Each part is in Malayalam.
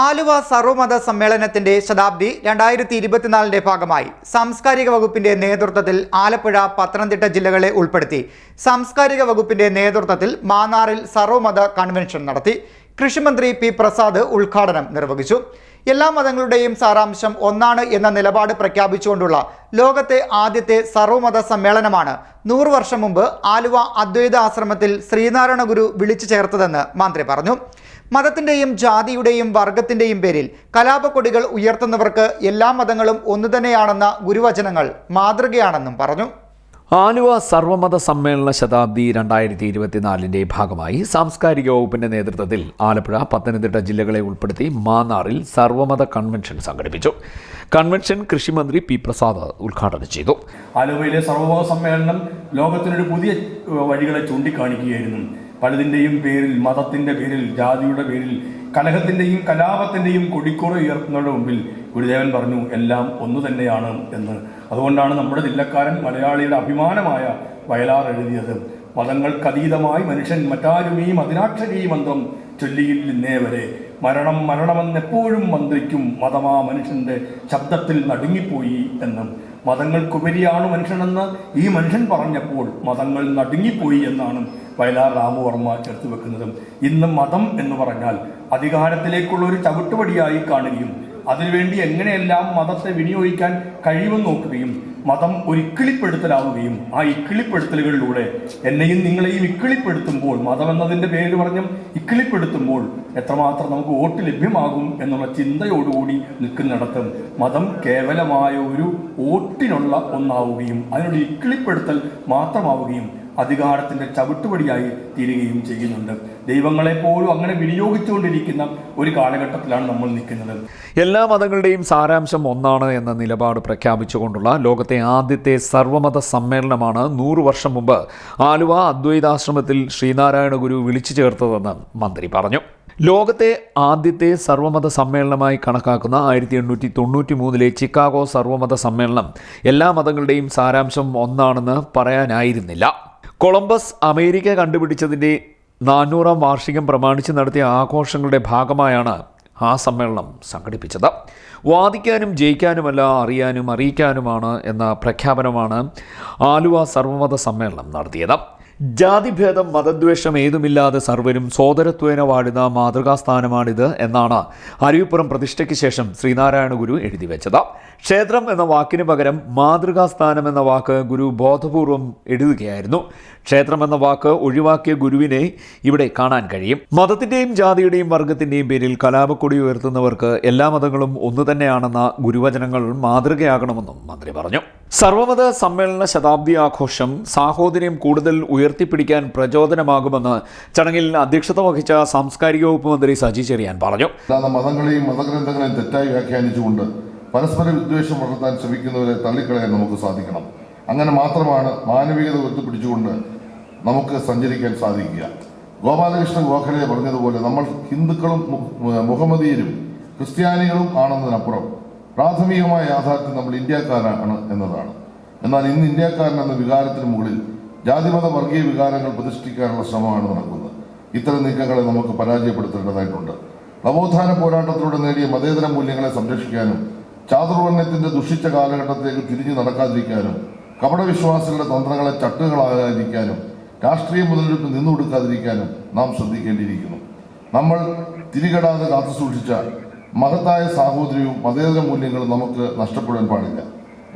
ആലുവ സർവമത സമ്മേളനത്തിന്റെ ശതാബ്ദി രണ്ടായിരത്തി ഇരുപത്തിനാലിന്റെ ഭാഗമായി സാംസ്കാരിക വകുപ്പിന്റെ നേതൃത്വത്തിൽ ആലപ്പുഴ പത്തനംതിട്ട ജില്ലകളെ ഉൾപ്പെടുത്തി. സാംസ്കാരിക വകുപ്പിന്റെ നേതൃത്വത്തിൽ മാന്നാറിൽ സർവമത കൺവെൻഷൻ നടത്തി. കൃഷിമന്ത്രി പി പ്രസാദ് ഉദ്ഘാടനം നിർവഹിച്ചു. എല്ലാ മതങ്ങളുടെയും സാരാംശം ഒന്നാണ് എന്ന നിലപാട് പ്രഖ്യാപിച്ചുകൊണ്ടുള്ള ലോകത്തെ ആദ്യത്തെ സർവമത സമ്മേളനമാണ് നൂറ് വർഷം മുമ്പ് ആലുവ അദ്വൈത ആശ്രമത്തിൽ ശ്രീനാരായണ ഗുരു വിളിച്ചു ചേർത്തതെന്ന് മന്ത്രി പറഞ്ഞു. മതത്തിന്റെയും ജാതിയുടെയും വർഗത്തിന്റെയും പേരിൽ കലാപക്കൊടികൾ ഉയർത്തുന്നവർക്ക് എല്ലാ മതങ്ങളും ഒന്നുതന്നെയാണെന്ന ഗുരുവചനങ്ങൾ മാതൃകയാണെന്നും പറഞ്ഞു. ആലുവ സർവമത സമ്മേളന ശതാബ്ദി രണ്ടായിരത്തി ഇരുപത്തിനാലിന്റെ ഭാഗമായി സാംസ്കാരിക വകുപ്പിന്റെ നേതൃത്വത്തിൽ ആലപ്പുഴ പത്തനംതിട്ട ജില്ലകളെ ഉൾപ്പെടുത്തി മാന്നാറിൽ സർവമത കൺവെൻഷൻ സംഘടിപ്പിച്ചു. കൺവെൻഷൻ കൃഷിമന്ത്രി പി പ്രസാദ് ഉദ്ഘാടനം ചെയ്തു. ആലുവയിലെ സർവമത സമ്മേളനം ലോകത്തിനൊരു പുതിയ വഴികളെ ചൂണ്ടിക്കാണിക്കുകയായിരുന്നു. പലതിന്റെയും പേരിൽ മതത്തിന്റെ പേരിൽ ജാതിയുടെ പേരിൽ കലഹത്തിന്റെയും കലാപത്തിന്റെയും കൊടിക്കുറ ഉയർത്തുന്നവരുടെ മുമ്പിൽ ഗുരുദേവൻ പറഞ്ഞു എല്ലാം ഒന്നു തന്നെയാണ് എന്ന്. അതുകൊണ്ടാണ് നമ്മുടെ ജില്ലക്കാരൻ മലയാളിയുടെ അഭിമാനമായ വയലാർ എഴുതിയത്. മതങ്ങൾക്കതീതമായി മനുഷ്യൻ മറ്റാരും ഈ മതിനാക്ഷരീ മന്ത്രം ചൊല്ലിയില്ലെന്നേ വരെ. മരണം മരണമെന്നെപ്പോഴും മന്ത്രിക്കും മതമാ മനുഷ്യന്റെ ശബ്ദത്തിൽ നടുങ്ങിപ്പോയി എന്നും. മതങ്ങൾക്കുപരിയാണ് മനുഷ്യനെന്ന് ഈ മനുഷ്യൻ പറഞ്ഞപ്പോൾ മതങ്ങൾ നടുങ്ങിപ്പോയി എന്നാണ് വയലാർ രാമവർമ്മ ചേർത്ത് വെക്കുന്നതും. ഇന്ന് മതം എന്ന് പറഞ്ഞാൽ അധികാരത്തിലേക്കുള്ള ഒരു ചവിട്ടുപടിയായി കാണുകയും അതിനുവേണ്ടി എങ്ങനെയെല്ലാം മതത്തെ വിനിയോഗിക്കാൻ കഴിയുമെന്ന് നോക്കുകയും മതം ഒരു ഇക്കിളിപ്പെടുത്തലാവുകയും ആ ഇക്കിളിപ്പെടുത്തലുകളിലൂടെ എന്നെയും നിങ്ങളെയും ഇക്കിളിപ്പെടുത്തുമ്പോൾ മതം എന്നതിന്റെ പേര് പറഞ്ഞും ഇക്കിളിപ്പെടുത്തുമ്പോൾ എത്രമാത്രം നമുക്ക് വോട്ട് ലഭ്യമാകും എന്നുള്ള ചിന്തയോടുകൂടി നിൽക്കുന്നിടത്ത് മതം കേവലമായ ഒരു വോട്ടിനുള്ള ഒന്നാവുകയും അതിനൊരു ഇക്കിളിപ്പെടുത്തൽ മാത്രമാവുകയും അധികാരത്തിന്റെ ചവിട്ടുപടിയായി തീരുകയും ചെയ്യുന്നുണ്ട്. ദൈവങ്ങളെ പോലും അങ്ങനെ വിനിയോഗിച്ചുകൊണ്ടിരിക്കുന്ന ഒരു കാലഘട്ടത്തിലാണ് നമ്മൾ നിൽക്കുന്നത്. എല്ലാ മതങ്ങളുടെയും സാരാംശം ഒന്നാണ് എന്ന നിലപാട് പ്രഖ്യാപിച്ചുകൊണ്ടുള്ള ലോകത്തെ ആദ്യത്തെ സർവമത സമ്മേളനമാണ് നൂറ് വർഷം മുമ്പ് ആലുവ അദ്വൈതാശ്രമത്തിൽ ശ്രീനാരായണ ഗുരു വിളിച്ചു ചേർത്തതെന്ന് മന്ത്രി പറഞ്ഞു. ലോകത്തെ ആദ്യത്തെ സർവമത സമ്മേളനമായി കണക്കാക്കുന്ന ആയിരത്തി എണ്ണൂറ്റി തൊണ്ണൂറ്റി മൂന്നിലെ ചിക്കാഗോ സർവമത സമ്മേളനം എല്ലാ മതങ്ങളുടെയും സാരാംശം ഒന്നാണെന്ന് പറയാനായിരുന്നില്ല. കൊളംബസ് അമേരിക്ക കണ്ടുപിടിച്ചതിന്റെ നാനൂറാം വാർഷികം പ്രമാണിച്ച് നടത്തിയ ആഘോഷങ്ങളുടെ ഭാഗമായാണ് ആ സമ്മേളനം സംഘടിപ്പിച്ചത്. വാദിക്കാനും ജയിക്കാനുമല്ല അറിയാനും അറിയിക്കാനുമാണ് എന്ന പ്രഖ്യാപനമാണ് ആലുവ സർവമത സമ്മേളനം നടത്തിയത്. ജാതിഭേദം മതദ്വേഷം ഏതുമില്ലാതെ സർവരും സോദരത്വേന വാഴുന്ന മാതൃകാസ്ഥാനമാണിത് എന്നാണ് അരുവിപ്പുറം പ്രതിഷ്ഠയ്ക്ക് ശേഷം ശ്രീനാരായണ ഗുരു എഴുതി വെച്ചത്. ക്ഷേത്രം എന്ന വാക്കിന് പകരം മാതൃകാസ്ഥാനം എന്ന വാക്ക് ഗുരു ബോധപൂർവം എഴുതുകയായിരുന്നു. ക്ഷേത്രം എന്ന വാക്ക് ഒഴിവാക്കിയ ഗുരുവിനെ ഇവിടെ കാണാൻ കഴിയും. മതത്തിന്റെയും ജാതിയുടെയും വർഗത്തിന്റെയും പേരിൽ കലാപക്കൊടി ഉയർത്തുന്നവർക്ക് എല്ലാ മതങ്ങളും ഒന്നു തന്നെയാണെന്ന ഗുരുവചനങ്ങൾ മാതൃകയാകണമെന്നും മന്ത്രി പറഞ്ഞു. സർവമത സമ്മേളന ശതാബ്ദി ആഘോഷം സാഹോദര്യം കൂടുതൽ ഉയർത്തിപ്പിടിക്കാൻ പ്രചോദനമാകുമെന്ന് ചടങ്ങിൽ അധ്യക്ഷത വഹിച്ച സാംസ്കാരിക വകുപ്പ് മന്ത്രി സജി ചെറിയാൻ പറഞ്ഞു. മതങ്ങളെയും മതഗ്രന്ഥങ്ങളെയും തെറ്റായി വ്യാഖ്യാനിച്ചുകൊണ്ട് പരസ്പര വിദ്വേഷം വളർത്താൻ ശ്രമിക്കുന്നവരെ തള്ളിക്കളയാൻ നമുക്ക് സാധിക്കണം. അങ്ങനെ മാത്രമാണ് മാനവികത ഉയർത്തിപ്പിടിച്ചുകൊണ്ട് നമുക്ക് സഞ്ചരിക്കാൻ സാധിക്കുക. ഗോപാലകൃഷ്ണൻ ഗോഖലെ പറഞ്ഞതുപോലെ നമ്മൾ ഹിന്ദുക്കളും മുഹമ്മദീയരും ക്രിസ്ത്യാനികളും ആണെന്നതിനപ്പുറം പ്രാഥമികമായ യാഥാർത്ഥ്യം നമ്മൾ ഇന്ത്യക്കാരാണ് എന്നതാണ്. എന്നാൽ ഇന്ന് ഇന്ത്യക്കാരൻ എന്ന വികാരത്തിന് മുകളിൽ ജാതിമത വർഗീയ വികാരങ്ങൾ പ്രതിഷ്ഠിക്കാനുള്ള ശ്രമമാണ് നടക്കുന്നത്. ഇത്തരം നീക്കങ്ങളെ നമുക്ക് പരാജയപ്പെടുത്തേണ്ടതായിട്ടുണ്ട്. നവോത്ഥാന പോരാട്ടത്തിലൂടെ നേടിയ മതേതര മൂല്യങ്ങളെ സംരക്ഷിക്കാനും ചാതുർവർണയത്തിന്റെ ദുഷിച്ച കാലഘട്ടത്തിലേക്ക് തിരിഞ്ഞു നടക്കാതിരിക്കാനും കപടവിശ്വാസികളുടെ തന്ത്രങ്ങളെ ചട്ടുകളാകാതിരിക്കാനും രാഷ്ട്രീയ മുതലെടുപ്പ് നിന്നുകൊടുക്കാതിരിക്കാനും നാം ശ്രദ്ധിക്കേണ്ടിയിരിക്കുന്നു. നമ്മൾ തിരികടാതെ കാത്തുസൂക്ഷിച്ച മഹത്തായ സാഹോദര്യവും മതേതര മൂല്യങ്ങളും നമുക്ക് നഷ്ടപ്പെടാൻ പാടില്ല.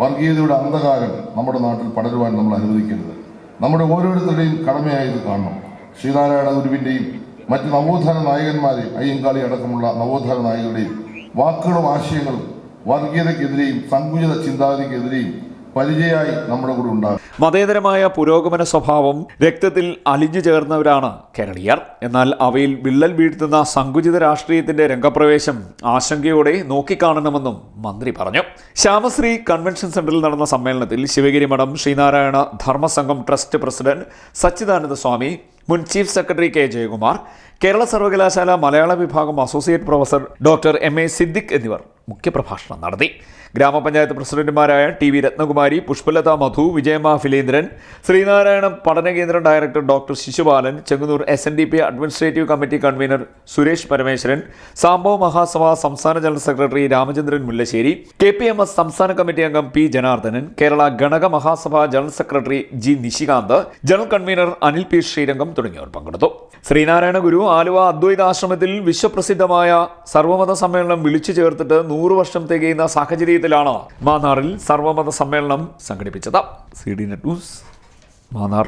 വർഗീയതയുടെ അന്ധകാരം നമ്മുടെ നാട്ടിൽ പടരുവാൻ നമ്മൾ അനുവദിക്കരുത്. നമ്മുടെ ഓരോരുത്തരുടെയും കടമയായി ഇത് കാണണം. ശ്രീനാരായണ ഗുരുവിന്റെയും മറ്റ് നവോത്ഥാന നായകന്മാരെയും അയ്യങ്കാളി അടക്കമുള്ള നവോത്ഥാന നായകരുടെയും വാക്കുകളും ആശയങ്ങളും വർഗീയതയ്ക്കെതിരെയും സങ്കുചിത ചിന്താഗതിക്കെതിരെയും പരിചയമായി നമ്മുടെ കൂടെ ഉണ്ടാകും. മതേതരമായ പുരോഗമന സ്വഭാവം രക്തത്തിൽ അലിഞ്ഞു ചേർന്നവരാണ് കേരളീയർ. എന്നാൽ അവയിൽ വിള്ളൽ വീഴ്ത്തുന്ന സങ്കുചിത രാഷ്ട്രീയത്തിന്റെ രംഗപ്രവേശം ആശങ്കയോടെ നോക്കിക്കാണണമെന്നും മന്ത്രി പറഞ്ഞു. ശ്യാമശ്രീ കൺവെൻഷൻ സെന്ററിൽ നടന്ന സമ്മേളനത്തിൽ ശിവഗിരി മഠം ശ്രീനാരായണ ധർമ്മസംഘം ട്രസ്റ്റ് പ്രസിഡന്റ് സച്ചിദാനന്ദ സ്വാമി മുൻ chief secretary K. Jayakumar Kerala സർവകലാശാല മലയാള വിഭാഗം associate professor doctor M. A. Siddique എന്നിവർ മുഖ്യപ്രഭാഷണം നടത്തി ഗ്രാമപഞ്ചായത്ത് പ്രസിഡന്റുമാരായ ടി വി രത്നകുമാരി പുഷ്പലത മധു വിജയമ്മ ഫിലേന്ദ്രൻ ശ്രീനാരായണ പഠന കേന്ദ്രം director doctor Sisupalan Chengannur S N D P administrative committee convener Suresh Parameswaran sambo Mahasabha സംസ്ഥാന general secretary Ramachandran Mullassery K P M S സംസ്ഥാന കമ്മിറ്റി അംഗം P Janardhanan Kerala Ganaka Mahasabha general secretary G Nishikanth general convener Anil P Srirangam തുടങ്ങിയവർ പങ്കെടുത്തു. ശ്രീനാരായണ ഗുരു ആലുവ അദ്വൈതാശ്രമത്തിൽ വിശ്വപ്രസിദ്ധമായ സർവമത സമ്മേളനം വിളിച്ചു ചേർത്തിട്ട് നൂറ് വർഷം തികയുന്ന സാഹചര്യത്തിലാണ് മാന്നാറിൽ സർവമത സമ്മേളനം സംഘടിപ്പിച്ചത്. C D net news Mannar.